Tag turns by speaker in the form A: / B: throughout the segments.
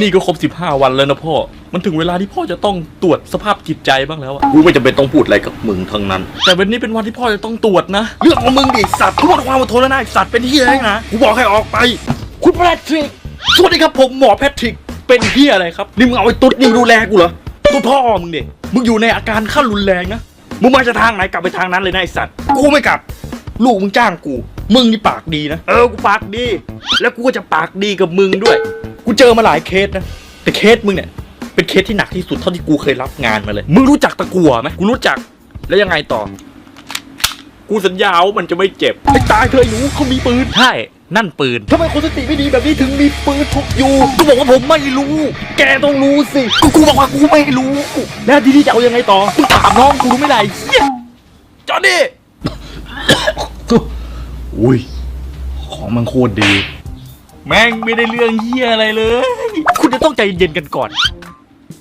A: นี่ก็ครบ 15 วันแล้วนะพ่อ มันถึงเวลาที่พ่อจะต้องตรวจสภาพจิตใจบ้างแล้วอะกูไม่จำเป็นต้องพูดอะไรกับมึงทั้งนั้น แต่วันนี้เป็นวันที่พ่อจะต้องตรวจนะ เรื่องของมึงดิสัตว์กูหมดความอดทนแล้วนะไอ้สัตว์เป็นที่อะไรนะกูบอกให้ออกไป คุณแพทริก สวัสดีครับผมหมอแพทริก เป็นเฮียอะไรครับ นี่มึงเอาไอ้ตุ๊ดนี่มาดูแลกูเหรอตุ๊ดพ่อมึงเด็มึงอยู่ในอาการขั้นรุนแรงนะ มึงมาจะทางไหนกลับไปทางนั้นเลยนะไอ้สัตว์ กูไม่กลับ ลูกมึงจ้างกู มึงนี่ปากดีนะ เออ กูปากดี แล้วกูก็จะปากดีกับมึงด้วย กูเจอมาหลายเคสนะ แต่เคสมึงเนี่ย เป็นเคสที่หนักที่สุดเท่าที่กูเคยรับงานมาเลย มึงรู้จักตะกัวไหมกูรู้จัก แล้วยังไงต่อ กูสัญญาว่ามันจะไม่เจ็บไอ้ตายเธอไอ้หนูเขามีปืน ใช่ นั่นปืน ทำไมคนสติไม่ดีแบบนี้ถึงมีปืนพกอยู่ กูบอกว่าผมไม่รู้ แกต้องรู้สิ กูกูบอกว่ากูไม่รู้ แล้วทีนี้จะเอายังไงต่อมึงถามน้องกูรู้ไม่ได้เฮียจอห์นนี่อุ้ย ของมันโคตรดี แม่งไม่ได้เรื่องเฮียอะไรเลย คุณจะต้องใจเย็นกันก่อน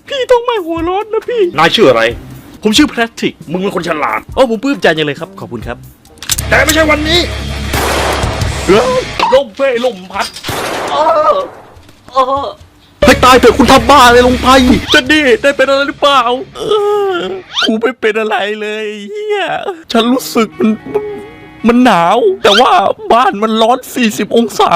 A: พี่ต้องไม่หัวร้อนนะพี่ นายชื่ออะไร ผมชื่อแพทริกมึงเป็นคนฉลาด โอ้ผมปลื้มใจจังเลยครับ ขอบคุณครับแต่ไม่ใช่วันนี้เฮ้ยลมเพลลมพัดเออเออให้ตายเถอะคุณทำบ้าอะไรลงไปจะดีได้เป็นอะไรหรือเปล่าเออกูไม่เป็นอะไรเลยเฮียฉันรู้สึกมันมันหนาว แต่ว่าบ้านมันร้อน 40 องศา